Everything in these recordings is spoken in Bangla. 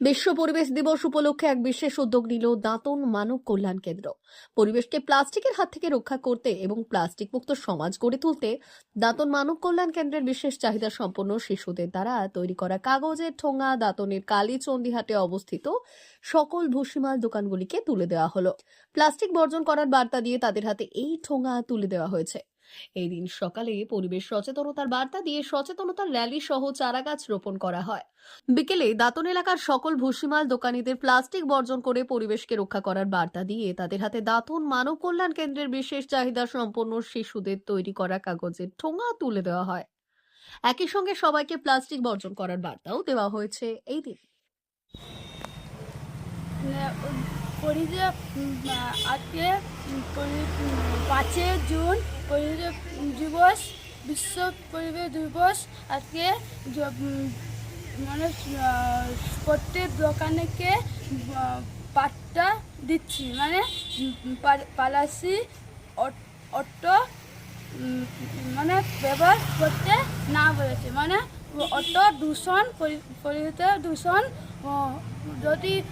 বিশ্ব পরিবেশ দিবস উপলক্ষে এক বিশেষ উদ্যোগ নিল দাঁতন মানব কল্যাণ কেন্দ্র। পরিবেশকে প্লাস্টিকের হাত থেকে রক্ষা করতে এবং প্লাস্টিক মুক্ত সমাজ গড়ে তুলতে দাঁতন মানব কল্যাণ কেন্দ্রের বিশেষ চাহিদা সম্পন্ন শিশুদের দ্বারা তৈরি করা কাগজের ঠোঙা, দাঁতনের কালী চণ্ডীহাটে অবস্থিত সকল ভুসিমাল দোকানগুলিকে তুলে দেওয়া হলো। প্লাস্টিক বর্জন করার বার্তা দিয়ে তাদের হাতে এই ঠোঙা তুলে দেওয়া হয়েছে। এই দিন সকালে পরিবেশ সচেতনতার বার্তা দিয়ে সচেতনতার র্যালি সহ চারাগাছ রোপণ করা হয়। বিকেলে দাঁতন এলাকার সকল ভুসিমাল দোকানীদের প্লাস্টিক বর্জন করে পরিবেশকে রক্ষা করার বার্তা দিয়ে তাদের হাতে দাঁতন মানব কল্যাণ কেন্দ্রের বিশেষ চাহিদা সম্পন্ন শিশুদের তৈরি করা কাগজের ঠোঙা তুলে দেওয়া হয়। একই সঙ্গে সবাইকে প্লাস্টিক বর্জন করার বার্তাও দেওয়া হয়েছে এই দিন। পরিবেশ আজকে পাঁচই জুন পরিবেশ দিবস, বিশ্ব পরিবেশ দিবস। আজকে মানে প্রত্যেক দোকানেকে পাট্টা দিচ্ছি। মানে পালাসি অটো মানে ব্যবহার করতে না বলেছে। মানে অটো দূষণ, পরি- পরিবেশ দূষণ যদি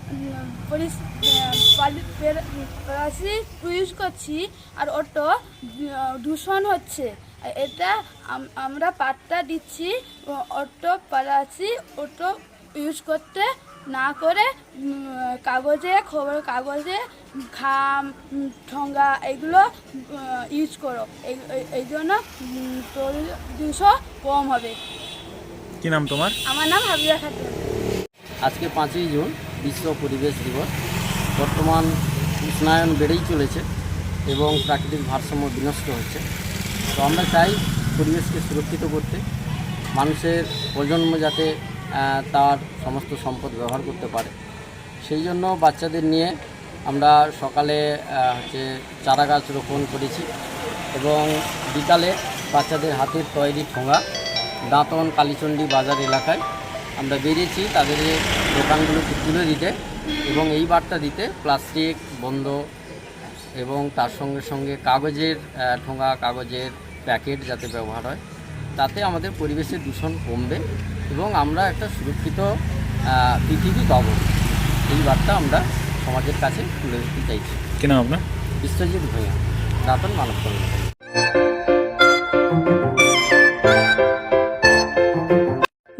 প্লাস্টিক ইউজ করছি, আর অটো দূষণ হচ্ছে। এটা আমরা পাত্তা দিচ্ছি অটো পালাসি অটো ইউজ করতে না করে কাগজে, খবর কাগজে, ঘাম ঠোঙ্গা এগুলো ইউজ করো। এই- জন্য দুশো কম হবে। কি নাম তোমার? আমার নাম হাবিবা খাতুন। আজকে পাঁচই জুন বিশ্ব পরিবেশ দিবস। বর্তমান উষ্ণায়ন বেড়েই চলেছে এবং প্রাকৃতিক ভারসাম্য বিনষ্ট হচ্ছে। তো আমরা চাই পরিবেশকে সুরক্ষিত করতে মানুষের প্রজন্ম যাতে তার সমস্ত সম্পদ ব্যবহার করতে পারে। সেই জন্য বাচ্চাদের নিয়ে আমরা সকালে হচ্ছে চারা গাছ রোপণ করেছি এবং বিকালে বাচ্চাদের হাতের তৈরি ঠোঙা দাঁতন কালীচণ্ডী বাজার এলাকায় আমরা বেরিয়েছি তাদের দোকানগুলোকে তুলে দিতে এবং এই বার্তা দিতে প্লাস্টিক বন্ধ এবং তার সঙ্গে সঙ্গে কাগজের ঠোঙা কাগজের প্যাকেট যাতে ব্যবহার হয় তাতে আমাদের পরিবেশের দূষণ কমবে এবং আমরা একটা সুরক্ষিত পৃথিবী পাবো। এই বার্তা আমরা সমাজের কাছে তুলে দিতে চাইছি। কেন আপনার? বিশ্বজিৎ ভূঁইয়া দাঁতন মানব কল্যাণ